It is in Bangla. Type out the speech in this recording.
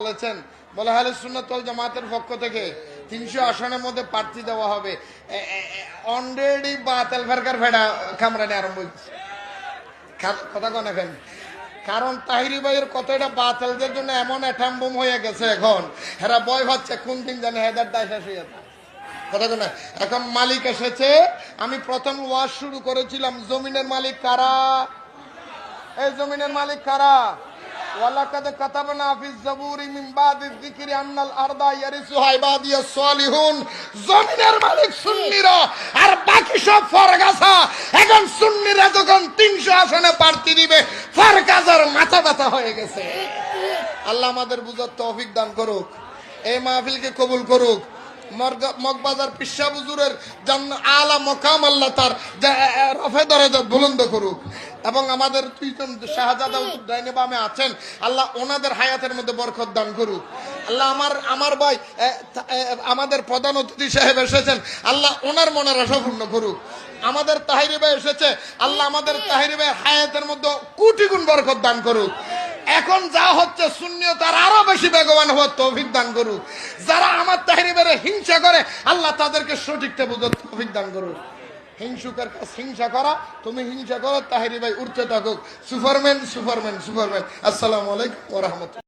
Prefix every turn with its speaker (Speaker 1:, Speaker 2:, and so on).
Speaker 1: বলেছেন, বলে হালে সুন্নতল জামাতের পক্ষ থেকে তিনশো আসনের মধ্যে প্রার্থী দেওয়া হবে। অলরেডি বাতেল ফেরকার ভেড়া কামরানি আরম্ভ হয়েছে কথা কন এখন। কারণ তাহিরি ভাইয়ের কতটা বাতেলদের জন্য এমন অ্যাটাম্বম হয়ে গেছে এখন। হেরা ভয় পাচ্ছে কোন দিন জানে হেদার দায় শেষ হয়ে কথা এখন মালিক এসেছে, আমি প্রথম ওয়াশ শুরু করেছিলাম, জমিনের মালিক কারা? এই জমিনের মালিক কারা? ওয়ালাকাদ কাতাবনা ফি যাবুরি মিন বাদি যিকরি আন্নাল আরদা ইয়ারিসুহা ইবাদিয়াস জমিনের মালিক সুন্নিরা, আর বাকি সব ফরগাসা এখন সুন্নিরা যখন 300 আসনে প্রার্থী দিবে ফরগাসার মাথা ব্যথা হয়ে গেছে। আল্লাহ আমাদের বুঝার তৌফিক দান করুক। এই মাহফিলকে কবুল করুক। মগবাজার পিসা বুজুরের জন্য আলা মকাম আল্লাহ তার রফে দরজা বুলন্দ করুক। এবং আমাদের দুইজন শাহজাদা বামে আছেন, আল্লাহ ওনাদের হায়াতের মধ্যে বরকত দান করুক। আল্লাহ আমার আমার ভাই আমাদের প্রধান অতিথি সাহেব এসেছেন, আল্লাহ ওনার মনের আশা পূর্ণ করুক। আমাদের তাহিরি ভাই এসেছে, আল্লাহ আমাদের তাহিরি ভাই হায়াতের মধ্যে কোটি গুণ বরকত দান করুক। এখন যা হচ্ছে শূন্য তার আরও বেশি বেগবান হওয়ার তৌফিক দান করুক। যারা আমার তাহরিবের হিংসা করে, আল্লাহ তাদেরকে সঠিকটা বুঝার তৌফিক দান করুন হিংসুকের কাছে হিংসা করা, তুমি হিংসা করো, তাহেরি ভাই উঠতে থাকুক। Superman superman superman. আসসালামু আলাইকুম ওরহমতুল্লাহ